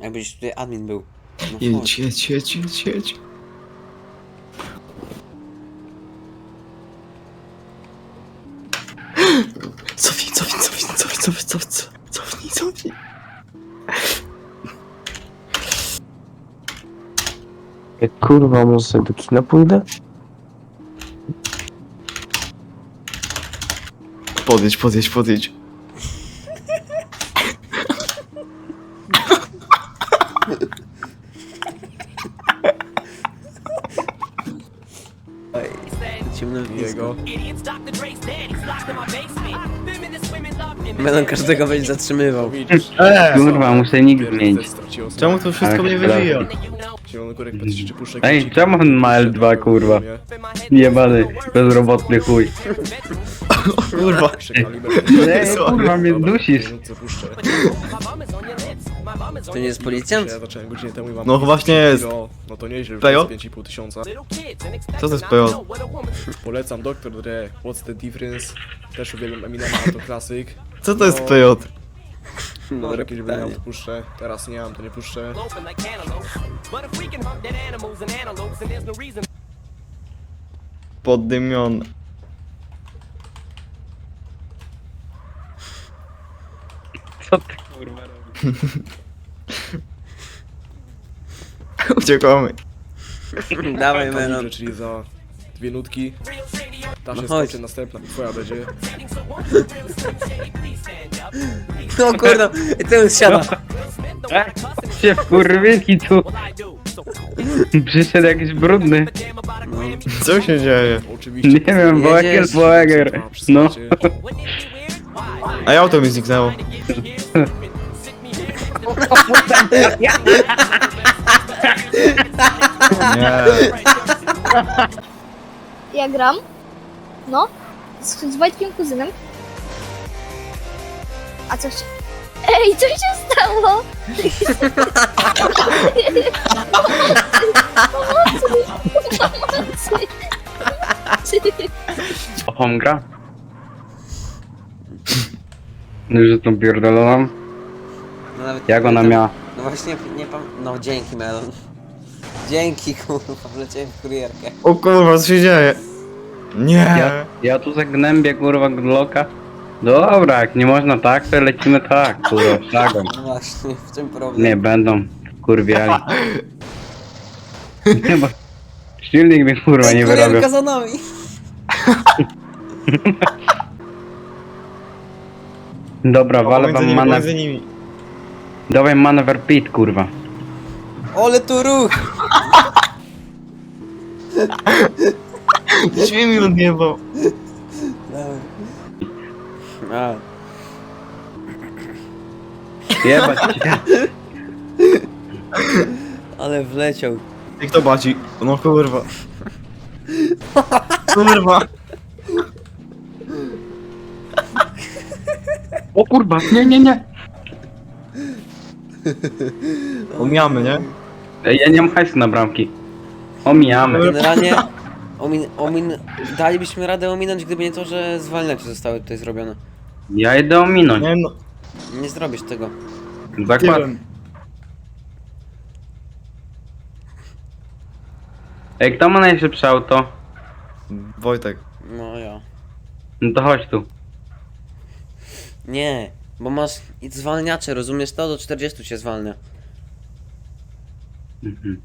Jakbyś tutaj admin był. No Jedź, chodź. jedź, jedź, jedź, jedź. Cofnij, cofnij, cofnij, cofnij, cofnij, cofnij, cofnij, cofnij. Jak kurwa, może sobie do kina pójdę? Podjedź, podjedź, podjedź. Ciemno w Jego. Będą każdego będzie zatrzymywał. Widzisz? Kurwa, muszę Pierdol zmienić. Czemu to wszystko mnie patrzy, czy puszczę Ej, czemu on ma L2, kurwa? Jebany, bezrobotny chuj. Kurwa. Ej, kurwa, mnie dusisz. To nie jest policjant? Ja zacząłem godzinę temu i mam... No właśnie jest. No, to nieźle, Pejo? to jest 5,5 tysiąca. Co to jest PO? Polecam Dr. Dre, What's the Difference? Też uwielbiam Eminema, to klasyk. Co to jest No. PJ? No, Może kiedyś będę miał, to puszczę. Teraz nie mam, to nie puszczę. Poddymion. Co ty kurwa robisz? Uciekamy. Dawaj Melon. liczę, czyli za dwie nutki. Ta się No chodź. skończy, następna, twoja będzie. No kurwa, i ten siada. Się wkurwili tu. Przyszedł jakiś brudny. Co się dzieje? Oczywiście. Nie wiem, Boeger, Jedziesz. Boeger. No. A auto mi zniknęło. Nie. Ja gram. No. Z, z Wojtkiem kuzynem. A co się... Ej, co się stało? Pomocy! Pomocy! O, home gra? Już pierdoloną? Nawet Jak ona miała? No właśnie, nie pam... No dzięki Melon. Dzięki kurwa, wleciałem w kurierkę. O kurwa, co się dzieje? Nie. Ja, ja tu zagnębię kurwa Glocka. Dobra, jak nie można tak, to lecimy tak, kurwa, szlagą. No właśnie, w czym problem? Nie będą kurwiali. Nie, bo silnik mnie kurwa nie kurierka wyrobił. za nami. Dobra, walę wam manewr... nimi. Dawaj manewr pit, kurwa. Ole tu ruch! Drzwi mi odjebał. Dawaj. A, Jebać cię. ale wleciał. I kto baci? No kurwa. Kurwa. O kurwa, nie, nie, nie. Umiamy, nie? Ej, Ja nie mam hajsu na bramki. Omijamy. Generalnie omin, omin, dalibyśmy radę ominąć, gdyby nie to, że zwalniacze zostały tutaj zrobione. Ja idę ominąć. Nie no. Nie zrobisz tego. Zakład. Tyłem. Ej, kto ma najszybsze auto? Wojtek. No ja. No to chodź tu. Nie, bo masz i zwalniacze, rozumiesz to? Do 40 się zwalnia. Mhm.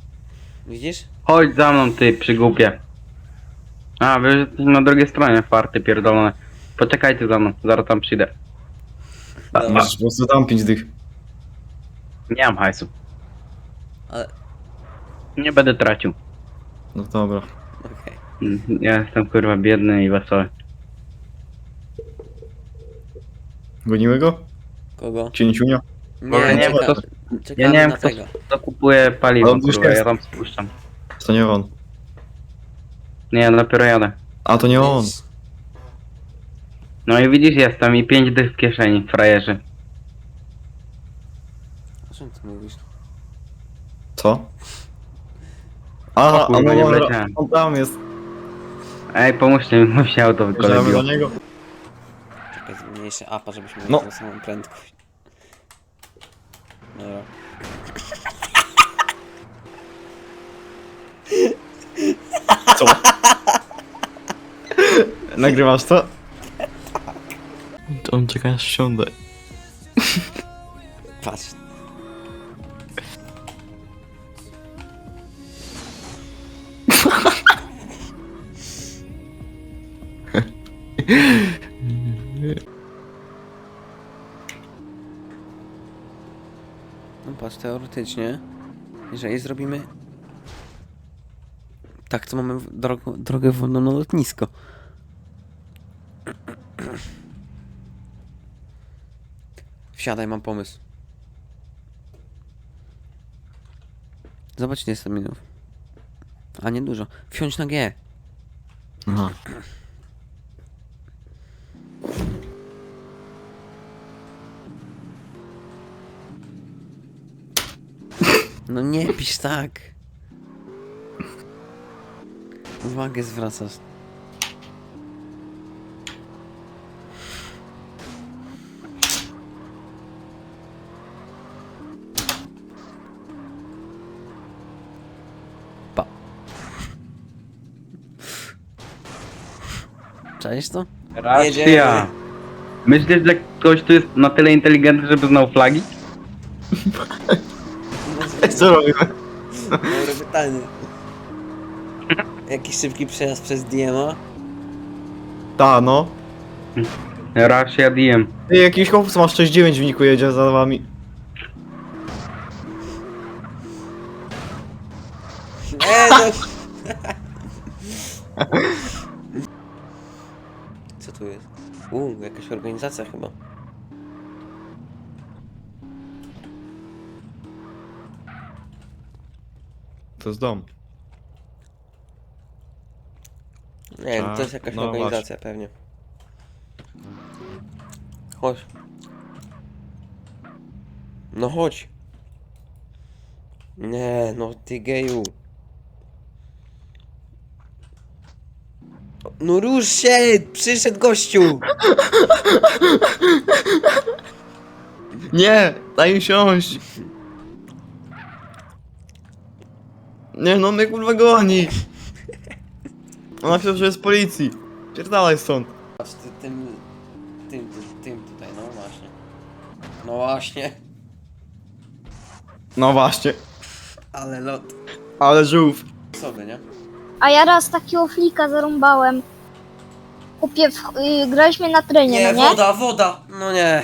Widzisz? Chodź za mną, ty przygłupie. A, wy jesteście na drugiej stronie, farty pierdolone. Poczekajcie za mną, zaraz tam przyjdę. A, Dobra. Masz po prostu tam pięć dych. nie mam hajsu. Ale, Nie będę tracił. No dobra. okej. Mm, Ja jestem kurwa biedny i wesoły. Gonimy go? Kogo? Cięciunia? Może Nie, nie, czeka, to- czekamy Ja nie wiem na kto, tego. kto kupuje Ale paliwo, on już kurwa, ja jest. tam spuszczam. To nie on. Nie, ja dopiero jadę. A to nie on. No i widzisz, jestem i pięć dych w kieszeni, frajerzy. O czym ty mówisz? Co? A, O kurwa, a nie no dobra, wleciałem. on tam jest. Ej, pomóżcie mi, bo się auto Wjeżdżamy wykolebiło. do niego. Czekaj, zmniejszę apa, żebyśmy mieli No. tą samą prędkość. Co? Nagrywasz to? On czeka aż wsiądę. Patrz. No patrz, teoretycznie, jeżeli zrobimy tak, to mamy w- drogę, wolną na lotnisko. Wsiadaj, mam pomysł. Zobacz, ile jest minut. A nie dużo. Wsiądź na G. No nie pisz tak. Uwagę zwracasz. Pa. Czaisz to? Racja. Myślisz, że ktoś tu jest na tyle inteligentny, żeby znał flagi? Co robimy? Dobre pytanie. Jakiś szybki przejazd przez Diema? Ta, no. Russia DM. Ty, jakiś chłopcy ma 6-9 w niku jedzie za wami. Eee, no. Co tu jest? Uuu, jakaś organizacja chyba. To jest dom. Nie wiem, to Tak, jest jakaś no organizacja pewnie. Chodź. No chodź. Nie, no ty geju. No rusz się! Przyszedł gościu! Nie, daj mi siąść. Nie, no mnie kurwa goni. Ona myślała, że jest policji. Pierdalaj stąd. Patrz, ty, tym, tym, tym, tym tutaj, no właśnie. No właśnie. No właśnie. Ale lot. Ale żółw. Sobie, nie? A ja raz takiego flika zarąbałem. Kupię, w, y, graliśmy na trenie, Nie, no nie? woda, woda! No nie.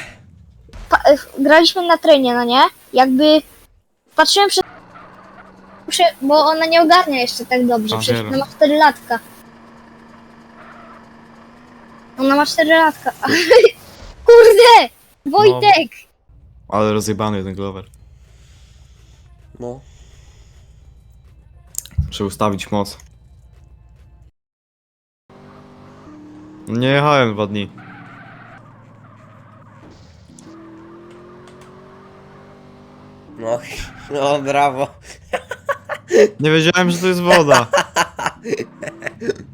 Pa, y, graliśmy na trenie, no nie? Jakby patrzyłem przez... Muszę, bo ona nie ogarnia jeszcze tak dobrze, A, przecież wiem. ona ma 4 latka. Ona ma 4 latka. Kurde! Wojtek! Ale rozjebany ten Glover. No. Muszę ustawić moc. Nie jechałem dwa dni. No, no brawo. Nie wiedziałem, że to jest woda.